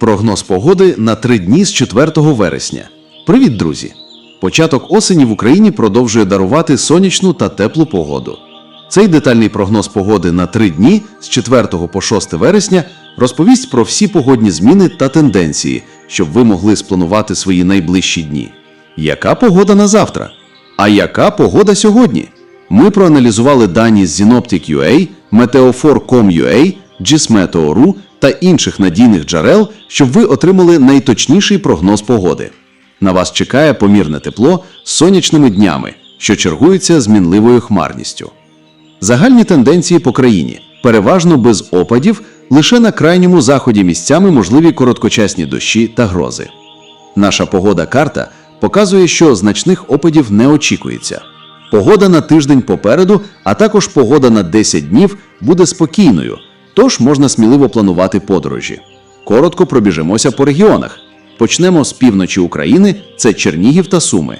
Прогноз погоди на три дні з 4 вересня. Привіт, друзі! Початок осені в Україні продовжує дарувати сонячну та теплу погоду. Цей детальний прогноз погоди на три дні з 4 по 6 вересня розповість про всі погодні зміни та тенденції, щоб ви могли спланувати свої найближчі дні. Яка погода на завтра? А яка погода сьогодні? Ми проаналізували дані з Synoptic.ua, Meteofor.com.ua, GISMETEO.ru та інших надійних джерел, щоб ви отримали найточніший прогноз погоди. На вас чекає помірне тепло з сонячними днями, що чергуються з мінливою хмарністю. Загальні тенденції по країні переважно без опадів, лише на крайньому заході місцями можливі короткочасні дощі та грози. Наша погода карта показує, що значних опадів не очікується. Погода на тиждень попереду, а також погода на 10 днів буде спокійною, тож можна сміливо планувати подорожі. Коротко пробіжимося по регіонах. Почнемо з півночі України, це Чернігів та Суми.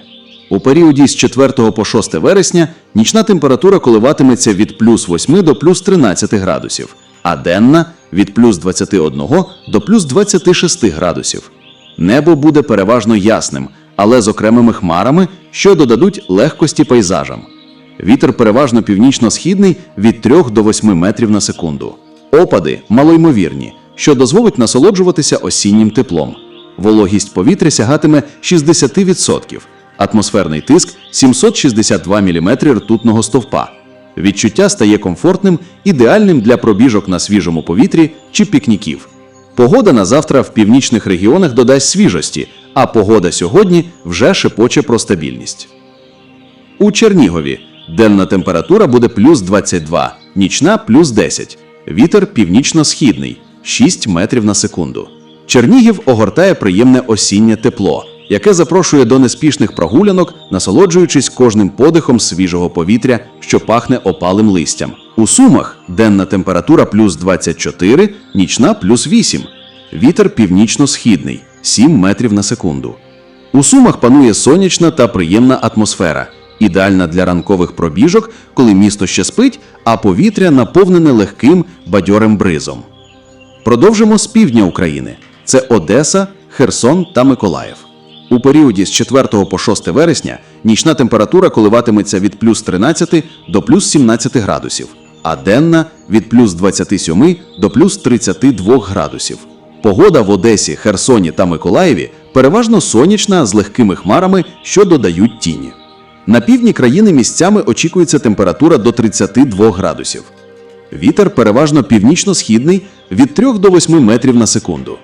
У періоді з 4 по 6 вересня нічна температура коливатиметься від плюс 8 до плюс 13 градусів, а денна від плюс 21 до плюс 26 градусів. Небо буде переважно ясним, але з окремими хмарами, що додадуть легкості пейзажам. Вітер переважно північно-східний від 3 до 8 метрів на секунду. Опади малоймовірні, що дозволить насолоджуватися осіннім теплом. Вологість повітря сягатиме 60%, атмосферний тиск 762 мм ртутного стовпа. Відчуття стає комфортним, ідеальним для пробіжок на свіжому повітрі чи пікніків. Погода на завтра в північних регіонах додасть свіжості, а погода сьогодні вже шепоче про стабільність. У Чернігові денна температура буде плюс 22, нічна плюс 10. Вітер північно-східний 6 метрів на секунду. Чернігів огортає приємне осіннє тепло, яке запрошує до неспішних прогулянок, насолоджуючись кожним подихом свіжого повітря, що пахне опалим листям. У Сумах денна температура плюс 24, нічна плюс 8. Вітер північно-східний 7 метрів на секунду. У Сумах панує сонячна та приємна атмосфера, ідеальна для ранкових пробіжок, коли місто ще спить, а повітря наповнене легким бадьорим бризом. Продовжимо з півдня України: це Одеса, Херсон та Миколаїв. У періоді з 4 по 6 вересня нічна температура коливатиметься від плюс 13 до плюс 17 градусів, а денна від плюс 27 до плюс 32 градусів. Погода в Одесі, Херсоні та Миколаєві переважно сонячна з легкими хмарами, що додають тіні. На півдні країни місцями очікується температура до 32 градусів. Вітер переважно північно-східний від 3 до 8 метрів на секунду.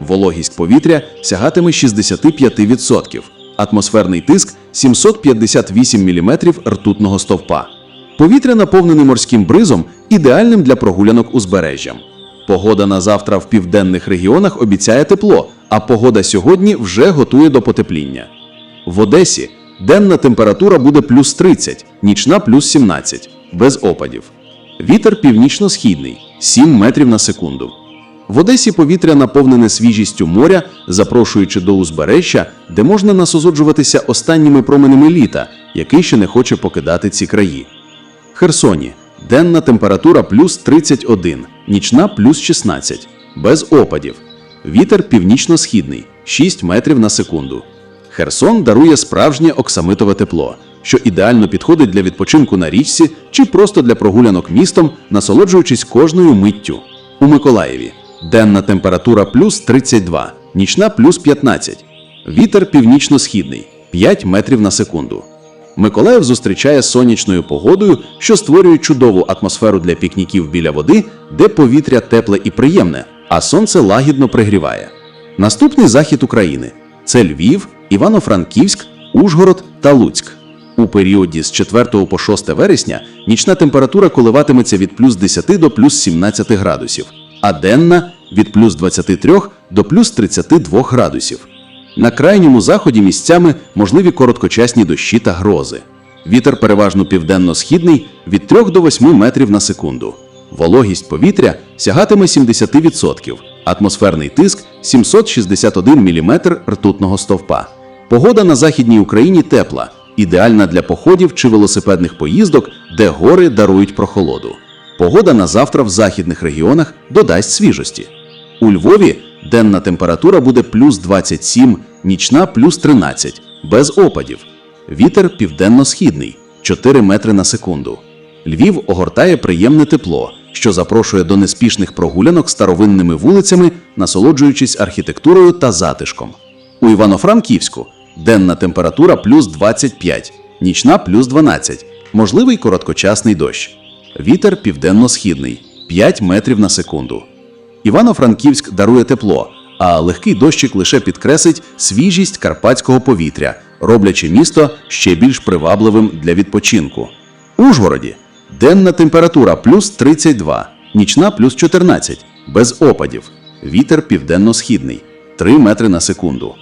Вологість повітря сягатиме 65%, атмосферний тиск 758 мм ртутного стовпа. Повітря наповнене морським бризом, ідеальним для прогулянок узбережжям. Погода на завтра в південних регіонах обіцяє тепло, а погода сьогодні вже готує до потепління. В Одесі денна температура буде плюс 30, нічна плюс 17, без опадів. Вітер північно-східний 7 метрів на секунду. В Одесі повітря наповнене свіжістю моря, запрошуючи до узбережжя, де можна насолоджуватися останніми променями літа, який ще не хоче покидати ці краї. Херсоні денна температура плюс 31, нічна плюс 16, без опадів. Вітер північно-східний 6 метрів на секунду. Херсон дарує справжнє оксамитове тепло, що ідеально підходить для відпочинку на річці чи просто для прогулянок містом, насолоджуючись кожною миттю. У Миколаєві денна температура плюс 32, нічна плюс 15. Вітер північно-східний 5 метрів на секунду. Миколаїв зустрічає сонячною погодою, що створює чудову атмосферу для пікніків біля води, де повітря тепле і приємне, а сонце лагідно пригріває. Наступний захід України це Львів, Івано-Франківськ, Ужгород та Луцьк. У періоді з 4 по 6 вересня нічна температура коливатиметься від плюс 10 до плюс 17 градусів, а денна від плюс 23 до плюс 32 градусів. На крайньому заході місцями можливі короткочасні дощі та грози. Вітер переважно південно-східний від 3 до 8 метрів на секунду. Вологість повітря сягатиме 70%, атмосферний тиск 761 мм ртутного стовпа. Погода на західній Україні тепла, ідеальна для походів чи велосипедних поїздок, де гори дарують прохолоду. Погода на завтра в західних регіонах додасть свіжості. У Львові Денна температура буде плюс 27, нічна плюс 13, без опадів. Вітер південно-східний 4 метри на секунду. Львів огортає приємне тепло, що запрошує до неспішних прогулянок старовинними вулицями, насолоджуючись архітектурою та затишком. У Івано-Франківську денна температура плюс 25, нічна плюс 12, можливий короткочасний дощ. Вітер південно-східний 5 метрів на секунду. Івано-Франківськ дарує тепло, а легкий дощик лише підкреслить свіжість карпатського повітря, роблячи місто ще більш привабливим для відпочинку. Ужгороді денна температура плюс 32, нічна плюс 14, без опадів. Вітер південно-східний 3 метри на секунду.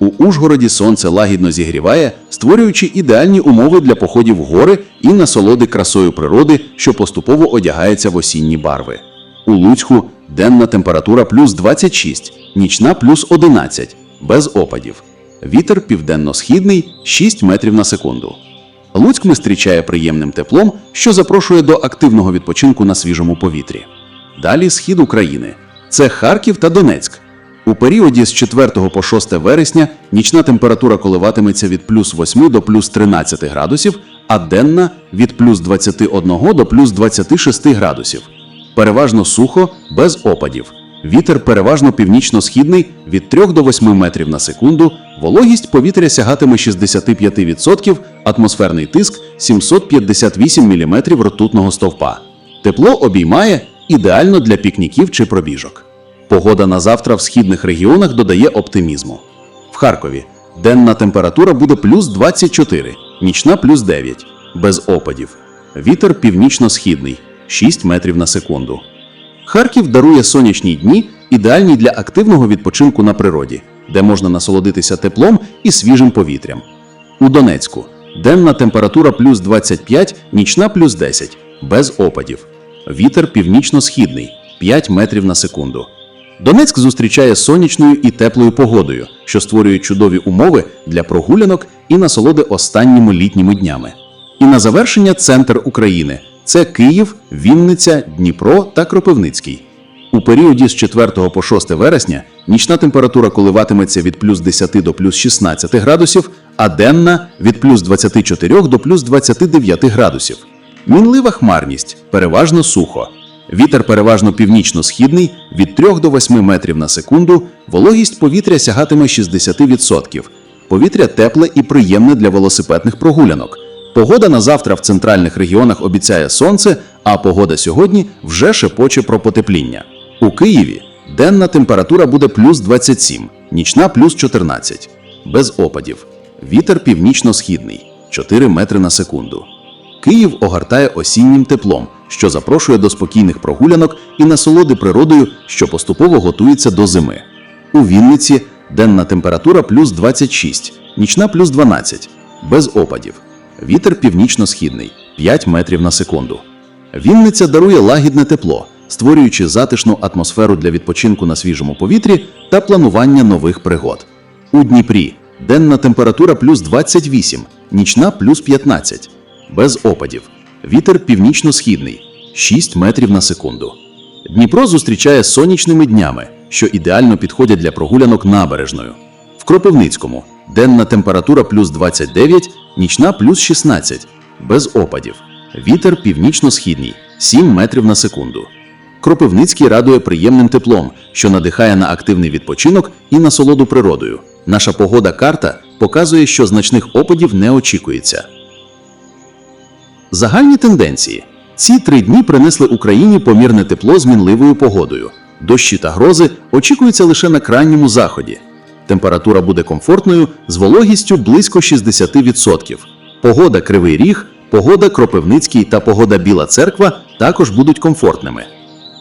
У Ужгороді сонце лагідно зігріває, створюючи ідеальні умови для походів в гори і насолоди красою природи, що поступово одягається в осінні барви. У Луцьку денна температура плюс 26, нічна плюс 11, без опадів. Вітер південно-східний 6 метрів на секунду. Луцьк зустрічає приємним теплом, що запрошує до активного відпочинку на свіжому повітрі. Далі схід України це Харків та Донецьк. У періоді з 4 по 6 вересня нічна температура коливатиметься від плюс 8 до плюс 13 градусів, а денна від плюс 21 до плюс 26 градусів. Переважно сухо, без опадів. Вітер переважно північно-східний від 3 до 8 метрів на секунду, вологість повітря сягатиме 65%, атмосферний тиск 758 мм ртутного стовпа. Тепло обіймає ідеально для пікніків чи пробіжок. Погода на завтра в східних регіонах додає оптимізму. В Харкові денна температура буде плюс 24, нічна плюс 9, без опадів. Вітер північно-східний 6 метрів на секунду. Харків дарує сонячні дні, ідеальні для активного відпочинку на природі, де можна насолодитися теплом і свіжим повітрям. У Донецьку денна температура плюс 25, нічна плюс 10, без опадів. Вітер північно-східний 5 метрів на секунду. Донецьк зустрічає сонячною і теплою погодою, що створює чудові умови для прогулянок і насолоди останніми літніми днями. І на завершення центр України це Київ, Вінниця, Дніпро та Кропивницький. У періоді з 4 по 6 вересня нічна температура коливатиметься від плюс 10 до плюс 16 градусів, а денна від плюс 24 до плюс 29 градусів. Мінлива хмарність, переважно сухо. Вітер переважно північно-східний від 3 до 8 метрів на секунду, вологість повітря сягатиме 60%. Повітря тепле і приємне для велосипедних прогулянок. Погода на завтра в центральних регіонах обіцяє сонце, а погода сьогодні вже шепоче про потепління. У Києві денна температура буде плюс 27, нічна плюс 14, без опадів. Вітер північно-східний 4 метри на секунду. Київ огортає осіннім теплом, що запрошує до спокійних прогулянок і насолоди природою, що поступово готується до зими. У Вінниці денна температура плюс 26, нічна плюс 12, без опадів. Вітер північно-східний 5 метрів на секунду. Вінниця дарує лагідне тепло, створюючи затишну атмосферу для відпочинку на свіжому повітрі та планування нових пригод. У Дніпрі денна температура плюс 28, нічна плюс 15, без опадів. Вітер північно-східний 6 метрів на секунду. Дніпро зустрічає сонячними днями, що ідеально підходять для прогулянок набережною. В Кропивницькому денна температура плюс 29, нічна плюс 16, без опадів. Вітер північно-східний 7 метрів на секунду. Кропивницький радує приємним теплом, що надихає на активний відпочинок і насолоду природою. Наша погода карта показує, що значних опадів не очікується. Загальні тенденції. Ці три дні принесли Україні помірне тепло з мінливою погодою. Дощі та грози очікуються лише на крайньому заході. Температура буде комфортною з вологістю близько 60%. Погода Кривий Ріг, погода Кропивницький та погода Біла Церква також будуть комфортними.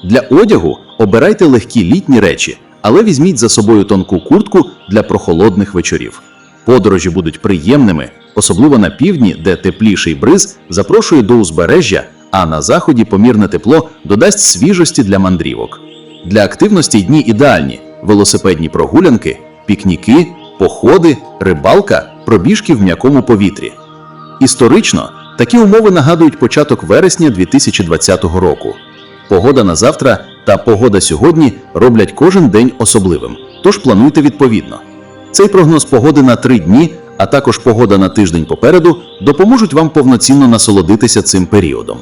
Для одягу обирайте легкі літні речі, але візьміть за собою тонку куртку для прохолодних вечорів. Подорожі будуть приємними, особливо на півдні, де тепліший бриз запрошує до узбережжя, а на заході помірне тепло додасть свіжості для мандрівок. Для активності дні ідеальні: велосипедні прогулянки, пікніки, походи, рибалка, пробіжки в м'якому повітрі. Історично такі умови нагадують початок вересня 2020 року. Погода на завтра та погода сьогодні роблять кожен день особливим, тож плануйте відповідно. Цей прогноз погоди на три дні, а також погода на тиждень попереду допоможуть вам повноцінно насолодитися цим періодом.